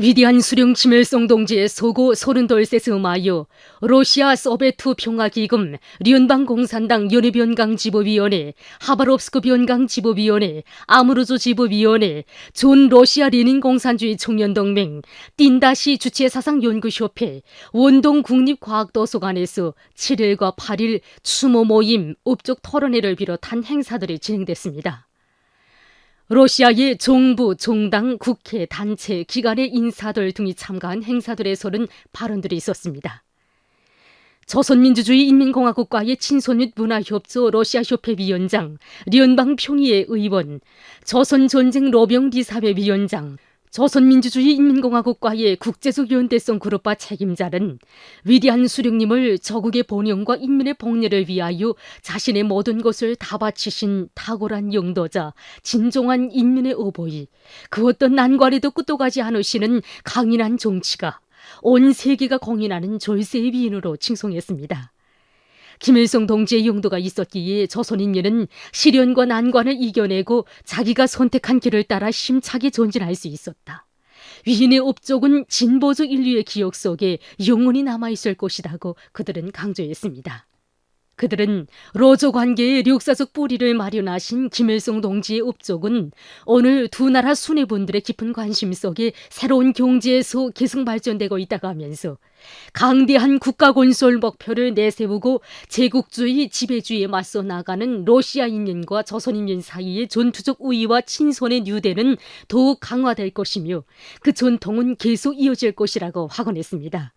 위대한 수령 김일성 동지의 소고 소른돌세스 마요 러시아 소베트 평화기금 륜방 공산당 연해변강 지보위원회 하바롭스크 변강 지보위원회 아무르조 지보위원회 존 러시아 레닌 공산주의 청년동맹 띵다시 주체사상연구협회 원동 국립과학도서관에서 7일과 8일 추모 모임 업적 토론회를 비롯한 행사들이 진행됐습니다. 러시아의 정부, 정당, 국회, 단체, 기관의 인사들 등이 참가한 행사들에 서는 발언들이 있었습니다. 조선민주주의 인민공화국과의 친소 및 문화협조 러시아협회 위원장, 련방 평의회 의원, 조선전쟁 로병리사회 위원장, 조선민주주의 인민공화국과의 국제적 연대성 그룹바 책임자는 위대한 수령님을 저국의 본영과 인민의 복리를 위하여 자신의 모든 것을 다 바치신 탁월한 영도자, 진정한 인민의 어보이, 그 어떤 난관에도 끝도 가지 않으시는 강인한 정치가 온 세계가 공인하는 졸세의 위인으로 칭송했습니다. 김일성 동지의 용도가 있었기에 조선인민은 시련과 난관을 이겨내고 자기가 선택한 길을 따라 힘차게 전진할 수 있었다. 위인의 업적은 진보적 인류의 기억 속에 영원히 남아있을 것이라고 그들은 강조했습니다. 그들은 로조 관계의 역사적 뿌리를 마련하신 김일성 동지의 업적은 오늘 두 나라 수뇌분들의 깊은 관심 속에 새로운 경제에서 계속 발전되고 있다고 하면서 강대한 국가 건설 목표를 내세우고 제국주의 지배주의에 맞서 나가는 러시아인민과 조선인민 사이의 전투적 우위와 친선의 뉴대는 더욱 강화될 것이며 그 전통은 계속 이어질 것이라고 확언했습니다.